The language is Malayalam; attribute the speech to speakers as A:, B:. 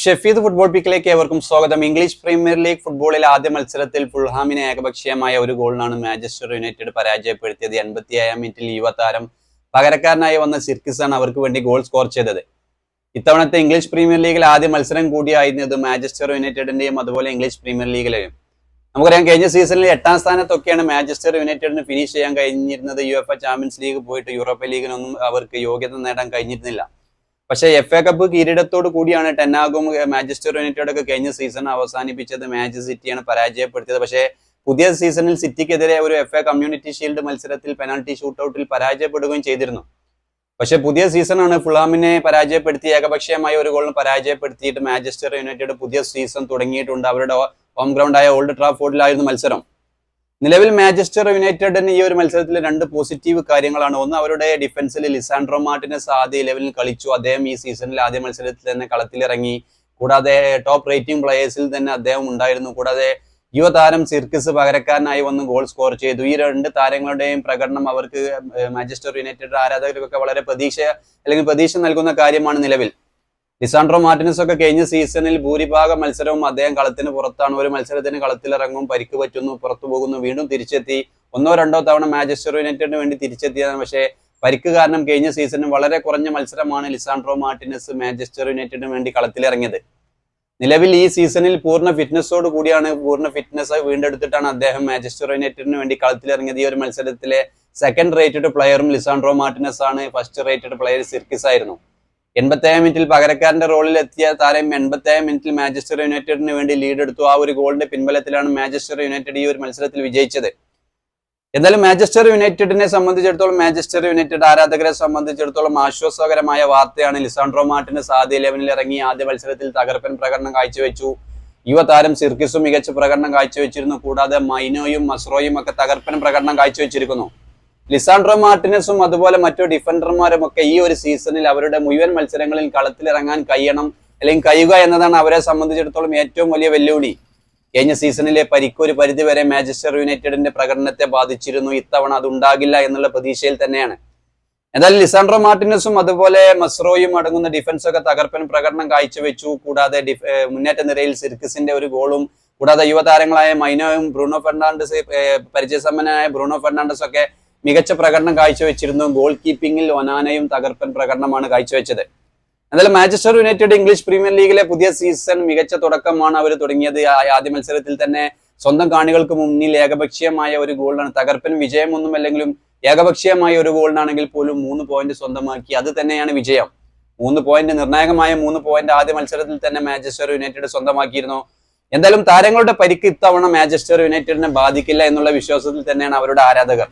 A: ഷെഫീദ് ഫുട്ബോൾ പിക്കിലേക്ക് ഏവർക്കും സ്വാഗതം. ഇംഗ്ലീഷ് പ്രീമിയർ ലീഗ് ഫുട്ബോളിലെ ആദ്യ മത്സരത്തിൽ ഫുൾഹാമിനെ ഏകപക്ഷീയമായ ഒരു ഗോളിനാണ് മാഞ്ചസ്റ്റർ യുണൈറ്റഡ് പരാജയപ്പെടുത്തിയത്. എൺപത്തിയേഴാം മിനിറ്റിൽ യുവതാരം പകരക്കാരനായി വന്ന സിർക്കിസാണ് അവർക്ക് വേണ്ടി ഗോൾ സ്കോർ ചെയ്തത്. ഇത്തവണത്തെ ഇംഗ്ലീഷ് പ്രീമിയർ ലീഗിൽ ആദ്യ മത്സരം കൂടിയായിരുന്നത് മാഞ്ചസ്റ്റർ യുണൈറ്റഡിന്റെയും അതുപോലെ ഇംഗ്ലീഷ് പ്രീമിയർ ലീഗിലെയും നമുക്കറിയാം കഴിഞ്ഞ സീസണിൽ എട്ടാം സ്ഥാനത്തൊക്കെയാണ് മാഞ്ചസ്റ്റർ യുണൈറ്റഡിന് ഫിനിഷ് ചെയ്യാൻ കഴിഞ്ഞിരുന്നത്. യു എഫ് ചാമ്പ്യൻസ് ലീഗ് പോയിട്ട് യൂറോപ്യൻ ലീഗിനൊന്നും അവർക്ക് യോഗ്യത നേടാൻ കഴിഞ്ഞിരുന്നില്ല. പക്ഷേ എഫ് എ കപ്പ് കിരീടത്തോട് കൂടിയാണ് ടെന്നാഗും മാഞ്ചസ്റ്റർ യുണൈറ്റഡ് ഒക്കെ കഴിഞ്ഞ സീസൺ അവസാനിപ്പിച്ചത്. മാഞ്ച് സിറ്റിയാണ് പരാജയപ്പെടുത്തിയത്. പക്ഷേ പുതിയ സീസണിൽ സിറ്റിക്കെതിരെ ഒരു എഫ് എ കമ്മ്യൂണിറ്റി ഷീൽഡ് മത്സരത്തിൽ പെനാൽറ്റി ഷൂട്ടൌട്ടിൽ പരാജയപ്പെടുകയും ചെയ്തിരുന്നു. പക്ഷെ പുതിയ സീസണാണ് ഫുളാമിനെ പരാജയപ്പെടുത്തി ഏകപക്ഷീയമായ ഒരു ഗോളിന് പരാജയപ്പെടുത്തിയിട്ട് മാഞ്ചസ്റ്റർ യുണൈറ്റഡ് പുതിയ സീസൺ തുടങ്ങിയിട്ടുണ്ട്. അവരുടെ ഹോം ഗ്രൗണ്ടായ ഓൾഡ് ട്രാഫോർഡിലായിരുന്നു മത്സരം. നിലവിൽ മാഞ്ചസ്റ്റർ യുണൈറ്റഡിന് ഈ ഒരു മത്സരത്തിൽ രണ്ട് പോസിറ്റീവ് കാര്യങ്ങളാണ്. ഒന്ന് അവരുടെ ഡിഫൻസിൽ ലിസാൻഡ്രോ മാർട്ടിനസ് ആദ്യ ലെവലിൽ കളിച്ചു. അദ്ദേഹം ഈ സീസണിൽ ആദ്യ മത്സരത്തിൽ തന്നെ കളത്തിലിറങ്ങി. കൂടാതെ ടോപ്പ് റേറ്റിംഗ് പ്ലേയേഴ്സിൽ തന്നെ അദ്ദേഹം ഉണ്ടായിരുന്നു. കൂടാതെ യുവതാരം സിർക്കിസ് പകരക്കാരനായി വന്ന് ഗോൾ സ്കോർ ചെയ്തു. ഈ രണ്ട് താരങ്ങളുടെയും പ്രകടനം അവർക്ക് മാഞ്ചസ്റ്റർ യുണൈറ്റഡ് ആരാധകർക്കൊക്കെ വളരെ പ്രതീക്ഷ അല്ലെങ്കിൽ പ്രതീക്ഷ നൽകുന്ന കാര്യമാണ് നിലവിൽ. ലിസാൻഡ്രോ മാർട്ടിനസ് ഒക്കെ കഴിഞ്ഞ സീസണിൽ ഭൂരിഭാഗം മത്സരവും അദ്ദേഹം കളത്തിന് പുറത്താണ്. ഒരു മത്സരത്തിന് കളത്തിലിറങ്ങും പരിക്ക് പറ്റുന്നു പുറത്തു പോകുന്നു വീണ്ടും തിരിച്ചെത്തി. ഒന്നോ രണ്ടോ തവണ മാഞ്ചസ്റ്റർ യുണൈറ്റഡിന് വേണ്ടി തിരിച്ചെത്തിയതാണ്. പക്ഷേ പരിക്ക് കാരണം കഴിഞ്ഞ സീസണിൽ വളരെ കുറഞ്ഞ മത്സരമാണ് ലിസാൻഡ്രോ മാർട്ടിനസ് മാഞ്ചസ്റ്റർ യുണൈറ്റഡിന് വേണ്ടി കളത്തിലിറങ്ങിയത്. നിലവിൽ ഈ സീസണിൽ പൂർണ ഫിറ്റ്നസ്സോട് കൂടിയാണ് പൂർണ ഫിറ്റ്നസ് വീണ്ടെടുത്തിട്ടാണ് അദ്ദേഹം മാഞ്ചസ്റ്റർ യുണൈറ്റഡിന് വേണ്ടി കളത്തിലിറങ്ങിയത്. ഈ ഒരു മത്സരത്തിലെ സെക്കൻഡ് റേറ്റഡ് പ്ലെയറും ലിസാൻഡ്രോ മാർട്ടിനസ് ആണ്. ഫസ്റ്റ് റേറ്റഡ് പ്ലെയർ സിർക്കിസ് ആയിരുന്നു എൺപത്തേഴ് മിനിറ്റിൽ പകരക്കാരന്റെ റോളിൽ എത്തിയ താരം എൺപത്തേഴ് മിനിറ്റിൽ മാഞ്ചസ്റ്റർ യുണൈറ്റഡിന് വേണ്ടി ലീഡ് എടുത്തു ആ ഒരു ഗോളിന്റെ പിൻബലത്തിലാണ് മാഞ്ചസ്റ്റർ യുണൈറ്റഡ് ഈ ഒരു മത്സരത്തിൽ വിജയിച്ചത്. എന്നാലും മാഞ്ചസ്റ്റർ യുണൈറ്റഡിനെ സംബന്ധിച്ചിടത്തോളം മാഞ്ചസ്റ്റർ യുണൈറ്റഡ് ആരാധകരെ സംബന്ധിച്ചിടത്തോളം ആശ്വാസകരമായ വാർത്തയാണ്. ലിസാൻഡ്രോ മാർട്ടിന് സാദി ഇലവനിൽ ഇറങ്ങി ആദ്യ മത്സരത്തിൽ തകർപ്പൻ പ്രകടനം കാഴ്ചവെച്ചു. യുവതാരം സിർക്കിസും മികച്ച പ്രകടനം കാഴ്ചവെച്ചിരുന്നു. കൂടാതെ മൈനോയും മസ്രോയും ഒക്കെ തകർപ്പൻ പ്രകടനം കാഴ്ചവെച്ചിരിക്കുന്നു. ലിസാൻഡ്രോ മാർട്ടിനസും അതുപോലെ മറ്റു ഡിഫൻഡർമാരും ഒക്കെ ഈ ഒരു സീസണിൽ അവരുടെ മുഴുവൻ മത്സരങ്ങളിൽ കളത്തിലിറങ്ങാൻ കഴിയണം അല്ലെങ്കിൽ കഴിയുക എന്നതാണ് അവരെ സംബന്ധിച്ചിടത്തോളം ഏറ്റവും വലിയ വെല്ലുവിളി. കഴിഞ്ഞ സീസണിലെ പരിക്ക് ഒരു പരിധിവരെ മാഞ്ചസ്റ്റർ യുണൈറ്റഡിന്റെ പ്രകടനത്തെ ബാധിച്ചിരുന്നു. ഇത്തവണ അത് ഉണ്ടാകില്ല എന്നുള്ള പ്രതീക്ഷയിൽ തന്നെയാണ്. എന്നാൽ ലിസാൻഡ്രോ മാർട്ടിനസും അതുപോലെ മസ്രോയും അടങ്ങുന്ന ഡിഫൻസ് ഒക്കെ തകർപ്പൻ പ്രകടനം കാഴ്ചവെച്ചു. കൂടാതെ മുന്നേറ്റ നിരയിൽ സിർക്കിസിന്റെ ഒരു ഗോളും കൂടാതെ യുവതാരങ്ങളായ മൈനോയും ബ്രൂണോ ഫെർണാണ്ടസ് പരിചയസമ്പന്നനായ ബ്രൂണോ ഫെർണാണ്ടസ് ഒക്കെ മികച്ച പ്രകടനം കാഴ്ചവെച്ചിരുന്നു. ഗോൾ കീപ്പിംഗിൽ ഒനാനയും തകർപ്പൻ പ്രകടനമാണ് കാഴ്ചവെച്ചത്. എന്നാലും മാഞ്ചസ്റ്റർ യുണൈറ്റഡ് ഇംഗ്ലീഷ് പ്രീമിയർ ലീഗിലെ പുതിയ സീസൺ മികച്ച തുടക്കമാണ് അവർ തുടങ്ങിയത്. ആദ്യ മത്സരത്തിൽ തന്നെ സ്വന്തം കാണികൾക്ക് മുന്നിൽ ഏകപക്ഷീയമായ ഒരു ഗോളിനാണ് തകർപ്പൻ വിജയമൊന്നും അല്ലെങ്കിലും ഏകപക്ഷീയമായ ഒരു ഗോളിനാണെങ്കിൽ പോലും മൂന്ന് പോയിന്റ് സ്വന്തമാക്കി. അത് തന്നെയാണ് വിജയം. മൂന്ന് പോയിന്റ് നിർണായകമായ മൂന്ന് പോയിന്റ് ആദ്യ മത്സരത്തിൽ തന്നെ മാഞ്ചസ്റ്റർ യുണൈറ്റഡ് സ്വന്തമാക്കിയിരുന്നു. എന്തായാലും താരങ്ങളുടെ പരിക്ക് ഇത്തവണ മാഞ്ചസ്റ്റർ യുണൈറ്റഡിനെ ബാധിക്കില്ല എന്നുള്ള വിശ്വാസത്തിൽ തന്നെയാണ് അവരുടെ ആരാധകർ.